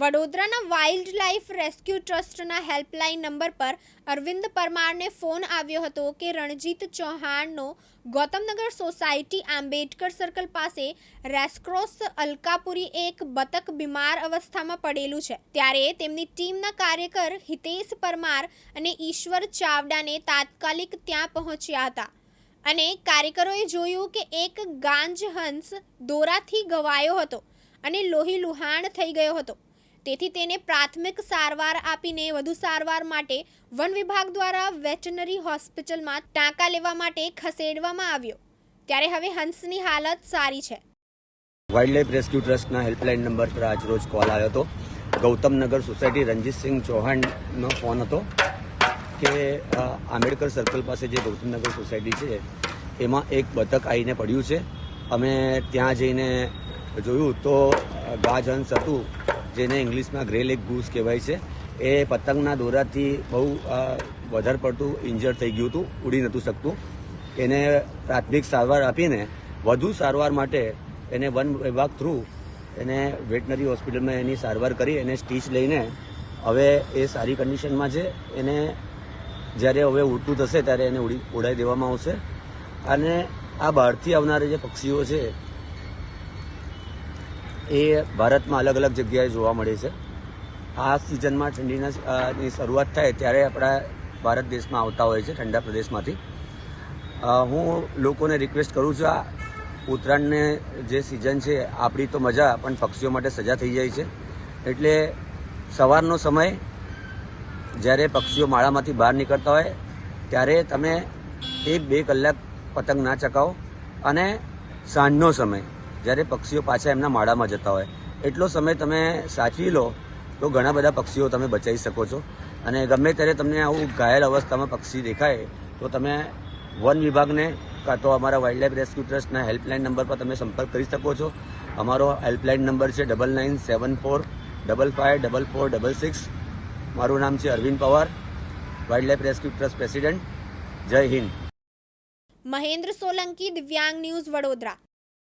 વડોદરાના wild life rescue ટ્રસ્ટના helpline number પર અરવિંદ પરમારને ફોન આવ્યો હતો કે રણજીત ચૌહાણનો ગૌતમનગર સોસાયટી આંબેડકર સર્કલ પાસે રેસક્રોસ અલકાપુરી એક બતક બીમાર અવસ્થામાં પડેલું છે. ત્યારે તેમની ટીમના કાર્યકર હિતેશ પરમાર અને ઈશ્વર ચાવડાને તાત્કાલિક ત્યાં પહોંચ્યા હતા. અને કાર્યકરોએ જોયું કે એક ગાંજ હંસ દોરાથી ગવાયો હતો અને લોહી લુહાણ થઈ ગયો હતો. તેથી તેને પ્રાથમિક સારવાર આપીને વધુ સારવાર માટે વન વિભાગ દ્વારા વેટનરી હોસ્પિટલમાં ટાંકા લેવા માટે ખસેડવામાં આવ્યો. ત્યારે હવે હંસની હાલત સારી છે. વાઇલ્ડ લાઈફ રેસ્ક્યુ ટ્રસ્ટના હેલ્પલાઇન નંબર પર આજ રોજ કોલ આવ્યો હતો. ગૌતમનગર સોસાયટી રણજીતસિંહ ચૌહાણનો ફોન હતો કે આંબેડકર સર્કલ પાસે જે ગૌતમનગર સોસાયટી છે, એમાં એક બતક આવીને પડ્યું છે. અમે ત્યાં જઈને જોયું તો ગાજહંસ હતું. જેને ઇંગ્લિશમાં ગ્રે લેક ગૂસ કહેવાય છે, એ પતંગના દોરાથી બહુ વધારે પડતું ઇન્જર થઈ ગયું હતું, ઉડી નહોતું શકતું. એને પ્રાથમિક સારવાર આપીને વધુ સારવાર માટે એને વન વિભાગ થ્રુ એને વેટનરી હોસ્પિટલમાં એની સારવાર કરી, એને સ્ટીચ લઈને હવે એ સારી કન્ડિશનમાં છે. એને જ્યારે હવે ઉડતું થશે ત્યારે એને ઉડી, ઉડાઈ દેવામાં આવશે. અને આ બહારથી આવનારા જે પક્ષીઓ છે એ ભારતમાં અલગ અલગ જગ્યાએ જોવા મળે છે. આ સિઝનમાં ઠંડીના શરૂઆત થાય ત્યારે આપણા ભારત દેશમાં આવતા હોય છે, ઠંડા પ્રદેશમાંથી. હું લોકોને રિક્વેસ્ટ કરું છું આ ઉત્તરાયણને જે સિઝન છે, આપણી તો મજા, પણ પક્ષીઓ માટે સજા થઈ જાય છે. એટલે સવારનો સમય, જ્યારે પક્ષીઓ માળામાંથી બહાર નીકળતા હોય, ત્યારે તમે એક બે કલાક પતંગ ના ચકાવો અને સાંજનો સમય. જ્યારે પક્ષીઓ પાછા એમના માળામાં જતા હોય, એટલો સમય તમે સાચવી લો, તો ઘણા બધા પક્ષીઓ તમે બચાવી શકો છો. અને ગમે ત્યારે તમને આવું ઘાયલ અવસ્થામાં પક્ષી દેખાય, તો તમે વન વિભાગને કાં તો અમારા વાઇલ્ડ લાઇફ રેસ્ક્યુ ટ્રસ્ટના હેલ્પલાઇન નંબર પર તમે સંપર્ક કરી શકો છો. અમારો હેલ્પલાઇન નંબર છે double nine seven four double five double four double six મારું નામ છે Arvind Pawar wild life rescue trust president Jai Hind. Mahendra Solanki દિવ્યાંગ ન્યૂઝ વડોદરા.